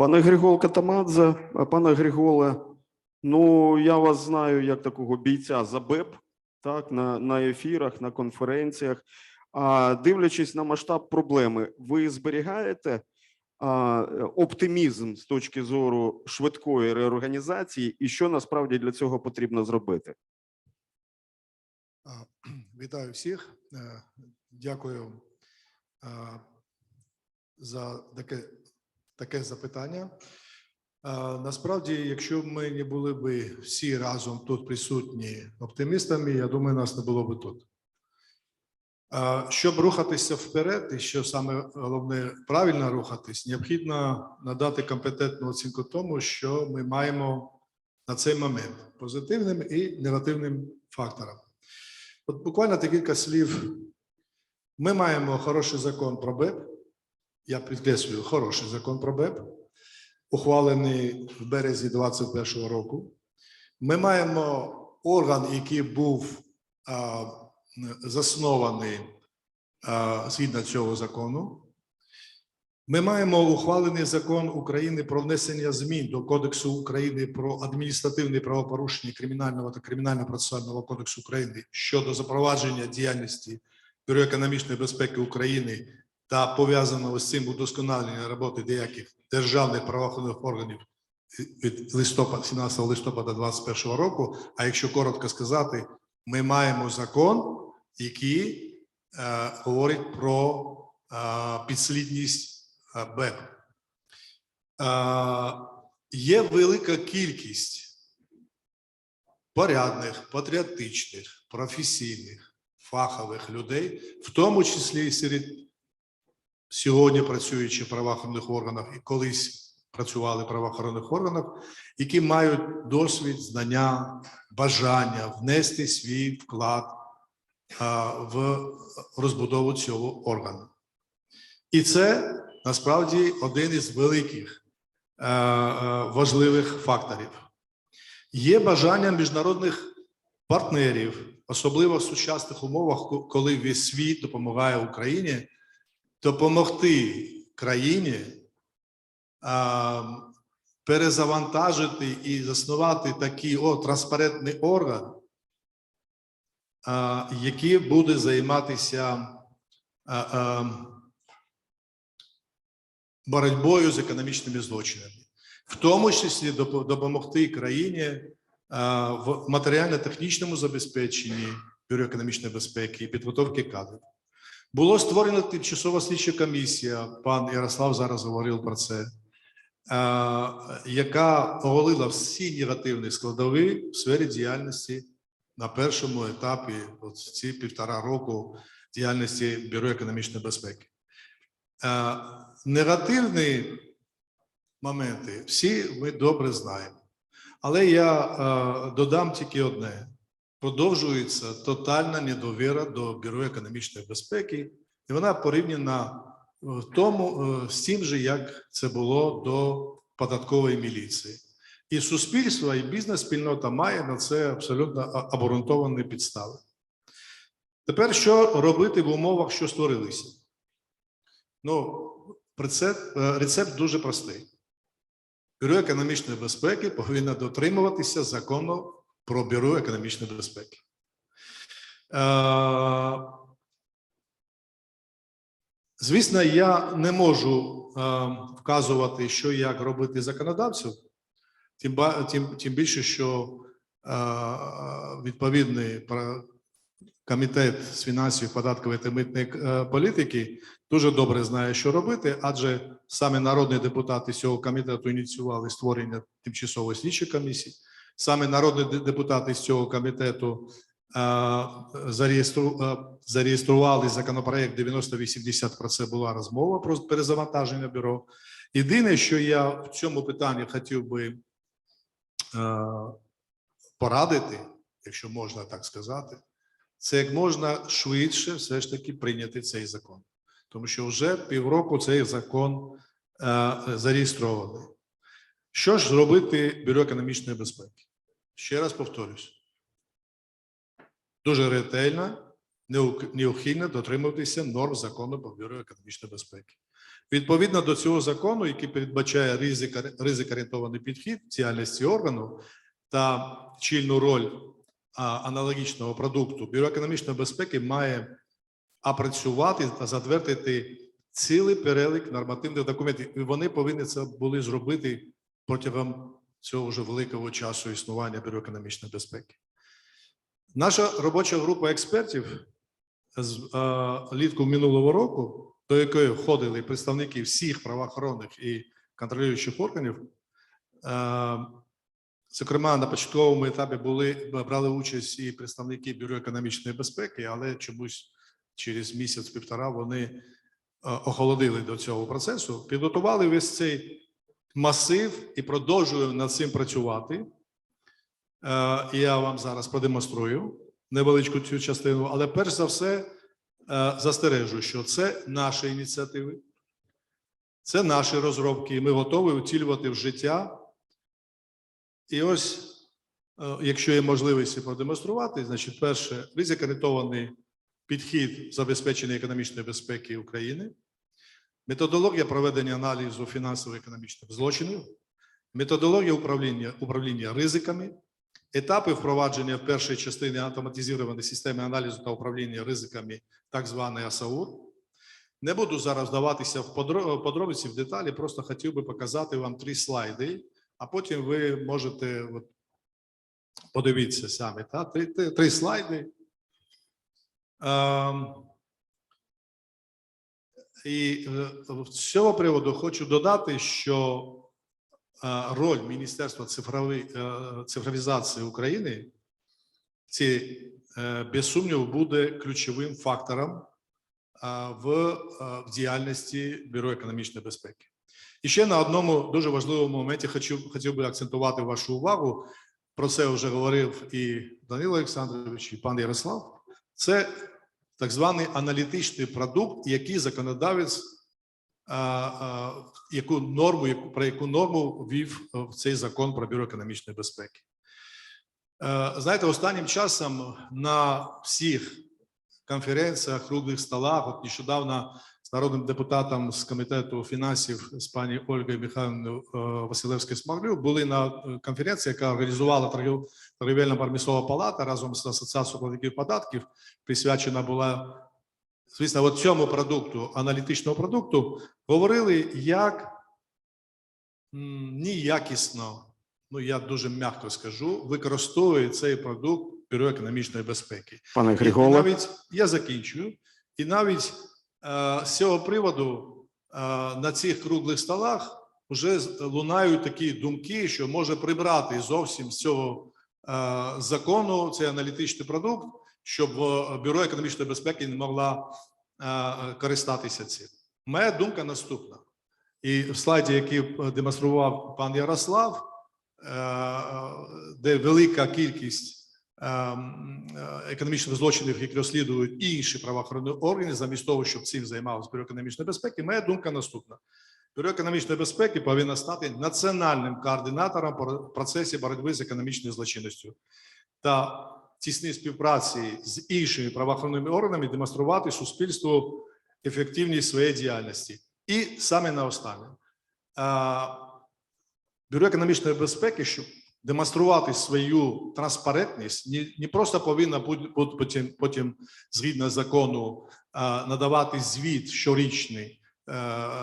Пане Григол Катамадзе, пане Григоле, ну я вас знаю як такого бійця за БЕП, так, на, на ефірах, на конференціях. А дивлячись на масштаб проблеми, ви зберігаєте а, оптимізм з точки зору швидкої реорганізації, і що насправді для цього потрібно зробити? Вітаю всіх. Е, Дякую за таке, таке запитання. Насправді, якщо б ми не були б всі разом тут присутні оптимістами, я думаю, нас не було б тут. Щоб рухатися вперед, і що саме головне правильно рухатись, необхідно надати компетентну оцінку тому, що ми маємо на цей момент позитивним і негативним факторам. От буквально декілька слів. Ми маємо хороший закон про БЕП. Я підкреслюю, хороший закон про БЕП, ухвалений в березні 2021 року. Ми маємо орган, який був а, заснований а, згідно цього закону. Ми маємо ухвалений закон України про внесення змін до Кодексу України про адміністративні правопорушення Кримінального та Кримінально-процесуального кодексу України щодо запровадження діяльності Бюро економічної безпеки України та пов'язаного з цим удосконалення роботи деяких державних правоохоронних органів від листопада 17 листопада 2021 року. А якщо коротко сказати, ми маємо закон, який е, говорить про е, підслідність е, БЕП. Е, Є велика кількість порядних, патріотичних, професійних, фахових людей, в тому числі і серед сьогодні працюючих в правоохоронних органах і колись працювали в правоохоронних органах, які мають досвід, знання, бажання внести свій вклад в розбудову цього органу. І це насправді один із великих е, е, важливих факторів. Є бажання міжнародних партнерів, особливо в сучасних умовах, коли весь світ допомагає Україні, допомогти країні а, перезавантажити і заснувати такий о, транспарентний орган, а, який буде займатися а, а, боротьбою з економічними злочинами, в тому числі допомогти країні а, в матеріально-технічному забезпеченні Бюро економічної безпеки і підготовки кадрів. Було створено тимчасова слідча комісія. Пан Ярослав зараз говорив про це, е, яка оголила всі негативні складові в сфері діяльності на першому етапі от ці півтора року діяльності Бюро економічної безпеки. Е, Негативні моменти всі ми добре знаємо. Але я е, додам тільки одне: продовжується тотальна недовіра до Бюро економічної безпеки, і вона порівняна е, в тому е, з тим же, як це було до податкової міліції. І суспільство, і бізнес-спільнота має на це абсолютно обґрунтовані підстави. Тепер що робити в умовах, що створилися? Ну, рецепт, е, рецепт дуже простий. Бюро економічної безпеки повинно дотримуватися закону про Бюро економічної безпеки. Е, Звісно, я не можу е, вказувати, що і як робити законодавцю, тим, більше, що е, відповідний комітет з фінансів, податкової та митної політики дуже добре знає, що робити, адже саме народні депутати цього комітету ініціювали створення тимчасової слідчої комісії. Саме народні депутати з цього комітету зареєстру- зареєстрували законопроект 9080, Про це була розмова про перезавантаження бюро. Єдине, що я в цьому питанні хотів би порадити, якщо можна так сказати, це як можна швидше все ж таки прийняти цей закон, тому що вже півроку цей закон зареєстрований. Що ж зробити Бюро економічної безпеки? Ще раз повторюсь: дуже ретельно, неухильно дотримуватися норм закону про Бюро економічної безпеки. Відповідно до цього закону, який передбачає ризик, ризик-орієнтований підхід діяльності органу та чільну роль аналогічного продукту, Бюро економічної безпеки має опрацювати та затвердити цілий перелік нормативних документів. І вони повинні це були зробити протягом цього вже великого часу існування Бюро економічної безпеки. Наша робоча група експертів з е, літку минулого року, до якої входили представники всіх правоохоронних і контролюючих органів, е, зокрема на початковому етапі були брали участь і представники Бюро економічної безпеки, але чомусь через місяць-півтора вони е, охолодили до цього процесу, підготували весь цей масив і продовжуємо над цим працювати. Е, Я вам зараз продемонструю невеличку цю частину, але перш за все е, застережу, що це наші ініціативи, це наші розробки, і ми готові утілювати в життя. І ось, е, якщо є можливість продемонструвати, значить, перше, ризик-орієнтований підхід забезпечення економічної безпеки України, методологія проведення аналізу фінансово-економічних злочинів, методологія управління, управління ризиками, етапи впровадження першої частини автоматизованої системи аналізу та управління ризиками, так званий АСАУР. Не буду зараз вдаватися в подробиці, в деталі, просто хотів би показати вам три слайди, а потім ви можете от, подивитися самі. Та? Три, три, три слайди. Ем, і е, з цього приводу хочу додати, що е, роль Міністерства цифрової е, цифровізації України ці без сумніву буде ключовим фактором в, в діяльності Бюро економічної безпеки. І ще на одному дуже важливому моменті хочу, хотів би акцентувати вашу увагу. Про це вже говорив і Данило Олександрович, і пан Ярослав. Це так званий аналітичний продукт, який законодавець, яку норму, про яку норму ввів е, в цей закон про бюро економічної безпеки. Е, Знаєте, останнім часом на всіх конференціях, круглих столах, от нещодавно з народним депутатом з комітету фінансів з пані Ольгою Михайловною Василевською Смаглю були на е, конференції, яка організувала торгів- торгівельно-промислова палата разом з асоціацією платників податків, присвячена була звісно, от цьому продукту, аналітичного продукту, говорили, як м, неякісно, ну я дуже м'яко скажу, використовує цей продукт Бюро економічної безпеки. Пане Григола, навіть я закінчую, і навіть е, з цього приводу е, на цих круглих столах вже лунають такі думки, що може прибрати зовсім з цього е, закону цей аналітичний продукт, щоб е, бюро економічної безпеки не могла е, користатися цим. Моя думка наступна. І в слайді, який е, демонстрував пан Ярослав, е, де велика кількість е, економічних злочинів, які розслідують інші правоохоронні органи, замість того, щоб цим займалося бюро економічної безпеки. Моя думка наступна: бюро економічної безпеки повинно стати національним координатором в процесі боротьби з економічною злочинністю та тісній співпраці з іншими правоохоронними органами демонструвати суспільству ефективність своєї діяльності. І саме наостаннє. а, Бюро економічної безпеки, щоб демонструвати свою транспарентність, не, просто повинна бути потім, потім згідно закону надавати звіт щорічний е,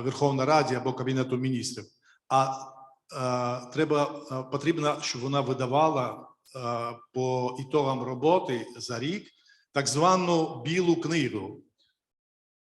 Верховній Раді або Кабінету міністрів, а е, треба е, потрібно, щоб вона видавала по ітогам роботи за рік так звану білу книгу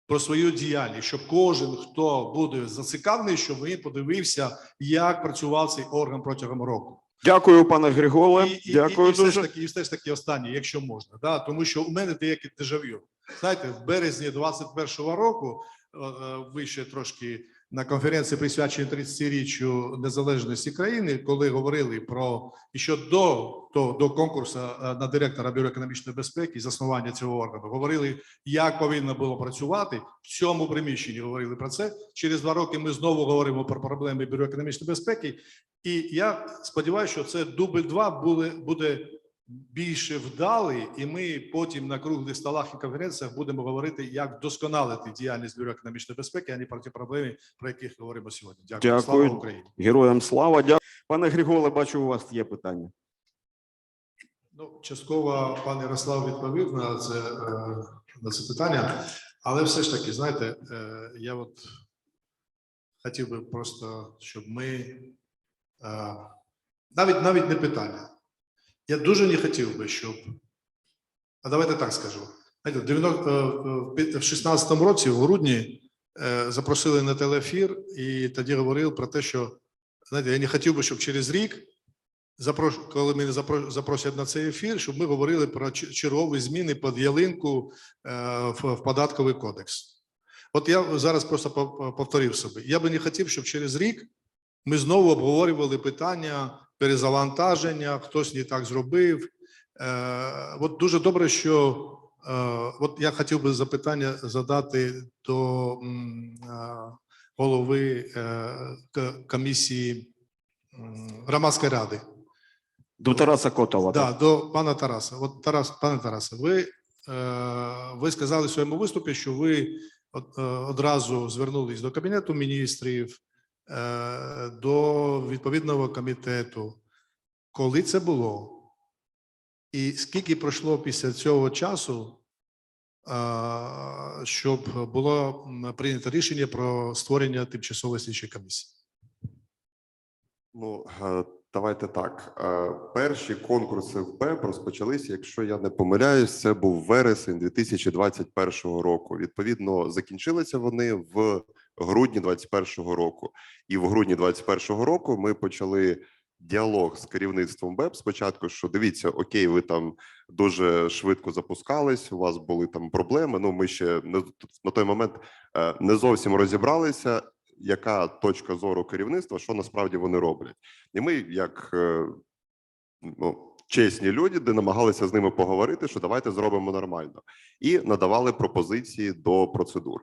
про свою діяльність, щоб кожен, хто буде зацікавлений, щоб він подивився, як працював цей орган протягом року. Дякую, пане Григоле. І, і, Дякую і, і все ж дуже. таки, і все ж таки останнє, якщо можна, да? тому що у мене деяке дежавю. Знаєте, в березні 21-го року е, е, ви ще трошки на конференції присвяченій 30-річчю незалежності країни, коли говорили про і що до, до, до конкурсу е, на директора бюро економічної безпеки заснування цього органу, говорили, як повинно було працювати в цьому приміщенні. Говорили про це. Через два роки ми знову говоримо про проблеми бюро економічної безпеки. І я сподіваюся, що це дубль 2 буде, буде більше вдалий, і ми потім на круглих столах і конференціях будемо говорити, як вдосконалити діяльність бюро економічної безпеки, а не про ті проблеми, про які говоримо сьогодні. Дякую. Дякую. Слава Україні. Героям слава. Дякую. Пане Григоле, бачу, у вас є питання. Ну, частково пан Ярослав відповів на це, е, на це питання, але все ж таки, знаєте, е, я от хотів би просто, щоб ми е, навіть навіть не питання. Я дуже не хотів би, щоб. А давайте так скажу. В 90, е, 16-му році, в грудні, е, запросили на телеефір, і тоді говорив про те, що знаєте, я не хотів би, щоб через рік коли мене запро- запросять на цей ефір, щоб ми говорили про чергові зміни під ялинку е, в, податковий кодекс. От я зараз просто по- по- повторив собі. Я би не хотів, щоб через рік ми знову обговорювали питання перезавантаження, хтось не так зробив. Е, от дуже добре, що е, от я хотів би запитання задати до е, голови е, комісії громадської ради. До Тараса Котова. Да, так? до пана Тараса. От Тарас, пане Тарасе, ви, е, ви сказали в своєму виступі, що ви од- одразу звернулись до Кабінету міністрів, до відповідного комітету. Коли це було? І скільки пройшло після цього часу, е, щоб було прийнято рішення про створення тимчасової слідчої комісії? Ну, е, давайте так. Е, Перші конкурси в БЕП розпочалися, якщо я не помиляюсь, це був вересень 2021 року. Відповідно, закінчилися вони в грудні 2021 року. І в грудні 2021 року ми почали діалог з керівництвом БЕП. Спочатку, що дивіться, окей, ви там дуже швидко запускались, у вас були там проблеми. Ну, ми ще не на той момент е, не зовсім розібралися яка точка зору керівництва, що насправді вони роблять, і ми, як е, ну, чесні люди, де намагалися з ними поговорити, що давайте зробимо нормально, і надавали пропозиції до процедур.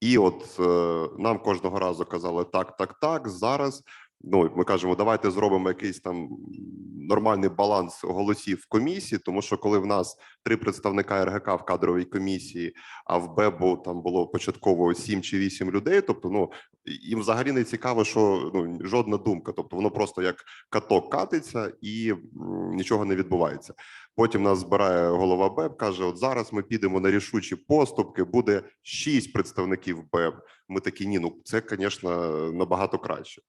І от е, нам кожного разу казали так, так, так. Зараз ну ми кажемо, давайте зробимо якийсь там нормальний баланс голосів в комісії, тому що коли в нас три представника РГК в кадровій комісії, а в БЕБу там було початково сім чи вісім людей, тобто ну їм взагалі не цікаво, що ну жодна думка, тобто воно просто як каток катиться і нічого не відбувається. Потім нас збирає голова БЕБ, каже: От зараз ми підемо на рішучі поступки. Буде шість представників БЕБ. Ми такі ні, ну це, звісно, набагато краще.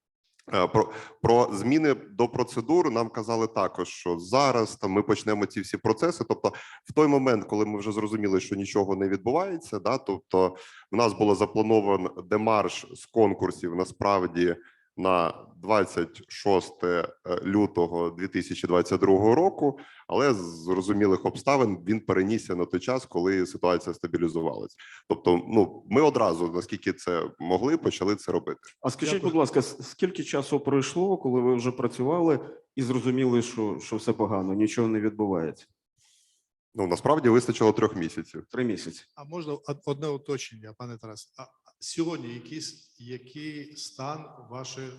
Е, Про, про зміни до процедур нам казали також, що зараз там ми почнемо ці всі процеси. Тобто, в той момент, коли ми вже зрозуміли, що нічого не відбувається, да, тобто в нас було заплановано демарш з конкурсів насправді на 26 лютого 2022 року, але з зрозумілих обставин він перенісся на той час, коли ситуація стабілізувалась. Тобто, ну ми одразу, наскільки це могли, почали це робити. А скажіть, будь ласка, скільки часу пройшло, коли ви вже працювали і зрозуміли, що, що все погано, нічого не відбувається? Ну насправді вистачило трьох місяців. Три місяці. А можна од- одне уточнення, пане Тарас. А сьогодні якийсь, який стан вашої е,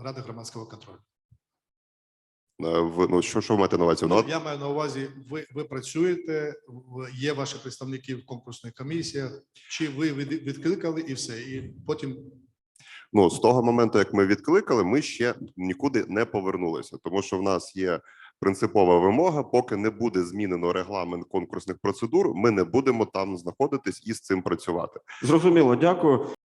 ради громадського контролю? Е, ну що, що ви маєте на увазі? Ну, Ну, я маю на увазі, ви, ви працюєте, є ваші представники в конкурсних комісіях, чи ви від- відкликали і все, і потім Ну, з того моменту, як ми відкликали, ми ще нікуди не повернулися, тому що в нас є принципова вимога. Поки не буде змінено регламент конкурсних процедур, ми не будемо там знаходитись і з цим працювати. Зрозуміло, дякую.